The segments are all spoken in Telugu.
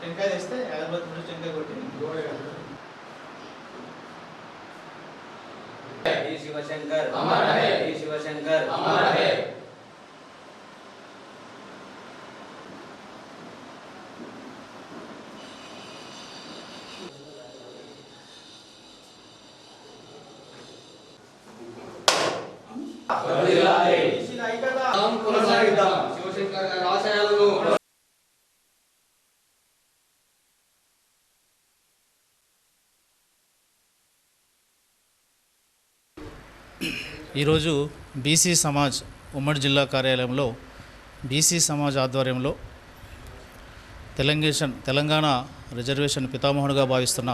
టెంకాయ తెస్తే అగరబత్తి ముందు టెంకాయ కొట్టి జై శివశంకర్ అమర్ రహే. జై శివశంకర్ అమర్ రహే. వర్ధిల్లాలి. ఈరోజు బీసీ సమాజ్ ఉమ్మడి జిల్లా కార్యాలయంలో బీసీ సమాజ్ ఆధ్వర్యంలో తెలంగేషన్ తెలంగాణ రిజర్వేషన్ పితామహుడుగా భావిస్తున్న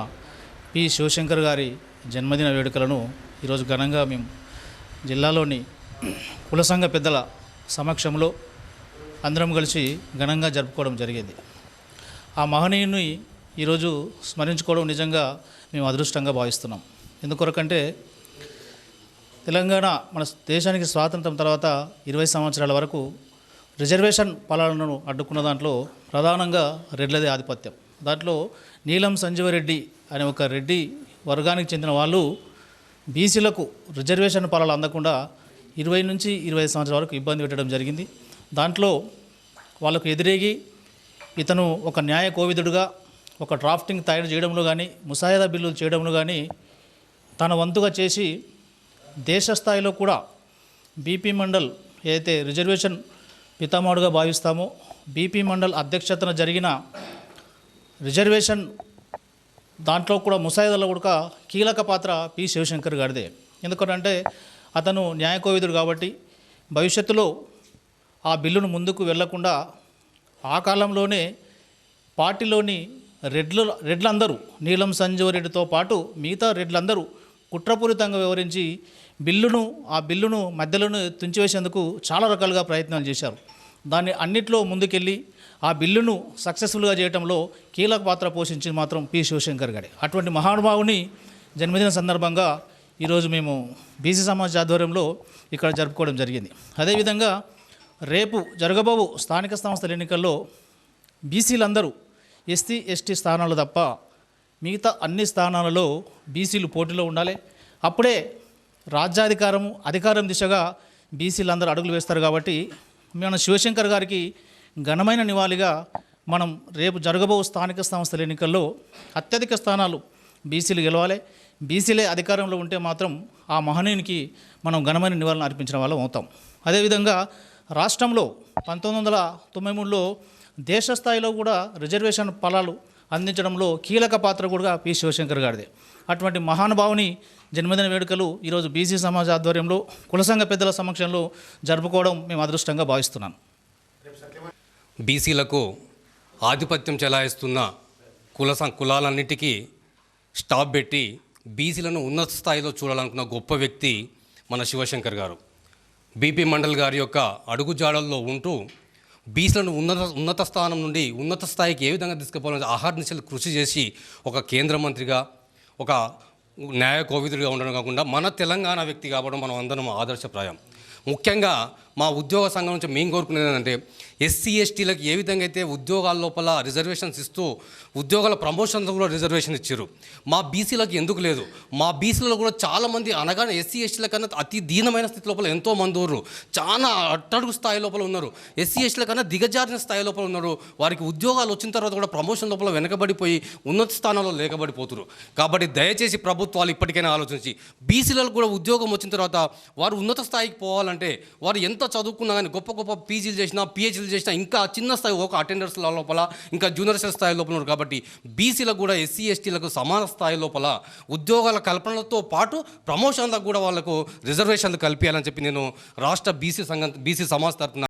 పి. శివశంకర్ గారి జన్మదిన వేడుకలను ఈరోజు ఘనంగా మేము జిల్లాలోని కుల సంఘ పెద్దల సమక్షంలో అందరం కలిసి ఘనంగా జరుపుకోవడం జరిగింది. ఆ మహనీయుని ఈరోజు స్మరించుకోవడం నిజంగా మేము అదృష్టంగా భావిస్తున్నాం. ఎందుకొరకంటే తెలంగాణ మన దేశానికి స్వాతంత్రం తర్వాత ఇరవై సంవత్సరాల వరకు రిజర్వేషన్ పాలనను అడ్డుకున్న దాంట్లో ప్రధానంగా రెడ్లదే ఆధిపత్యం. దాంట్లో నీలం సంజీవరెడ్డి అనే ఒక రెడ్డి వర్గానికి చెందిన వాళ్ళు బీసీలకు రిజర్వేషన్ ఫలాలు అందకుండా ఇరవై నుంచి ఇరవై ఐదు సంవత్సరాల వరకు ఇబ్బంది పెట్టడం జరిగింది. దాంట్లో వాళ్ళకు ఎదురేగి ఇతను ఒక న్యాయ కోవిదుడుగా ఒక డ్రాఫ్టింగ్ తయారు చేయడంలో కానీ ముసాయిదా బిల్లులు చేయడంలో కానీ తన వంతుగా చేసి దేశ స్థాయిలో కూడా బీపీ మండల్ ఏదైతే రిజర్వేషన్ పితామహుడుగా భావిస్తామో బీపీ మండల్ అధ్యక్షతన జరిగిన రిజర్వేషన్ దాంట్లో కూడా ముసాయిదాలో కూడా కీలక పాత్ర పి శివశంకర్ గారిదే. ఎందుకంటే అతను న్యాయకోవిదుడు కాబట్టి భవిష్యత్తులో ఆ బిల్లును ముందుకు వెళ్ళకుండా ఆ కాలంలోనే పార్టీలోని రెడ్లు రెడ్లందరూ నీలం సంజీవ రెడ్డితో పాటు మిగతా రెడ్లందరూ కుట్రపూరితంగా వివరించి బిల్లును ఆ బిల్లును మధ్యలోనే తుంచివేసేందుకు చాలా రకాలుగా ప్రయత్నాలు చేశారు. దాన్ని అన్నిట్లో ముందుకెళ్ళి ఆ బిల్లును సక్సెస్ఫుల్గా చేయడంలో కీలక పాత్ర పోషించింది మాత్రం పి. శివశంకర్ గారి. అటువంటి మహానుభావుని జన్మదిన సందర్భంగా ఈరోజు మేము బీసీ సమాజ్ ఆధ్వర్యంలో ఇక్కడ జరుపుకోవడం జరిగింది. అదేవిధంగా రేపు జరగబోవు స్థానిక సంస్థల ఎన్నికల్లో బీసీలందరూ ఎస్టీ ఎస్టీ స్థానాలు తప్ప మిగతా అన్ని స్థానాలలో బీసీలు పోటీలో ఉండాలి. అప్పుడే రాజ్యాధికారము అధికారం దిశగా బీసీలు అడుగులు వేస్తారు కాబట్టి మన శివశంకర్ గారికి ఘనమైన నివాళిగా మనం రేపు జరగబో స్థానిక సంస్థల ఎన్నికల్లో అత్యధిక స్థానాలు బీసీలు గెలవాలి. బీసీలే అధికారంలో ఉంటే మాత్రం ఆ మహనీయునికి మనం ఘనమైన నివాళులు అర్పించిన వాళ్ళం అవుతాం. అదేవిధంగా రాష్ట్రంలో పంతొమ్మిది వందల తొంభై మూడులో దేశ స్థాయిలో కూడా రిజర్వేషన్ ఫలాలు అందించడంలో కీలక పాత్ర కూడా పి. శివశంకర్ గారిదే. అటువంటి మహానుభావుని జన్మదిన వేడుకలు ఈరోజు బీసీ సమాజ ఆధ్వర్యంలో కులసంఘ పెద్దల సమక్షంలో జరుపుకోవడం మేము అదృష్టంగా భావిస్తున్నాను. బీసీలకు ఆధిపత్యం చెలాయిస్తున్న కుల సం కులాలన్నిటికీ స్టాప్ పెట్టి బీసీలను ఉన్నత స్థాయిలో చూడాలనుకున్న గొప్ప వ్యక్తి మన శివశంకర్ గారు. బీపీ మండల్ గారి యొక్క అడుగుజాడల్లో ఉంటూ బీసీలను ఉన్నత ఉన్నత స్థానం నుండి ఉన్నత స్థాయికి ఏ విధంగా తీసుకుపోవాలని ఆహార నిశలు కృషి చేసి ఒక కేంద్ర మంత్రిగా ఒక న్యాయ కోవిదుడిగా ఉండడం కాకుండా మన తెలంగాణ వ్యక్తి కాబట్టి మనం అందరం ఆదర్శప్రాయం. ముఖ్యంగా మా ఉద్యోగ సంఘం నుంచి మేము కోరుకునేది ఏంటంటే ఎస్సీ ఎస్టీలకు ఏ విధంగా అయితే ఉద్యోగాల లోపల రిజర్వేషన్స్ ఇస్తూ ఉద్యోగాల ప్రమోషన్లో కూడా రిజర్వేషన్ ఇచ్చారు. మా బీసీలకు ఎందుకు లేదు? మా బీసీలలో కూడా చాలామంది అనగానే ఎస్సీ ఎస్టీల కన్నా అతి దీనమైన స్థితి లోపల ఎంతో మంది ఉన్నారు. చాలా అట్టడుగు స్థాయి లోపల ఉన్నారు. ఎస్సీ ఎస్టీల కన్నా దిగజారిన స్థాయి లోపల ఉన్నారు. వారికి ఉద్యోగాలు వచ్చిన తర్వాత కూడా ప్రమోషన్ లోపల వెనకబడిపోయి ఉన్నత స్థానంలో లేకబడిపోతున్నారు కాబట్టి దయచేసి ప్రభుత్వాలు ఇప్పటికైనా ఆలోచించి బీసీలకు కూడా ఉద్యోగం వచ్చిన తర్వాత వారు ఉన్నత స్థాయికి పోవాలంటే వారు ఎంత చదువుకున్నా కానీ గొప్ప గొప్ప పీజీలు చేసినా ఎస్సీలు చేసినా ఇంకా చిన్న స్థాయి ఒక అటెండర్స్ లోపల ఇంకా జూనియర్ స్థాయి లోపల ఉన్నారు కాబట్టి బీసీలకు కూడా ఎస్సీ ఎస్టీలకు సమాన స్థాయి లోపల ఉద్యోగాల కల్పనలతో పాటు ప్రమోషన్లకు కూడా వాళ్ళకు రిజర్వేషన్లు కల్పించాలని చెప్పి నేను రాష్ట్ర బీసీ సంఘం బీసీ సమాజ్ తరఫున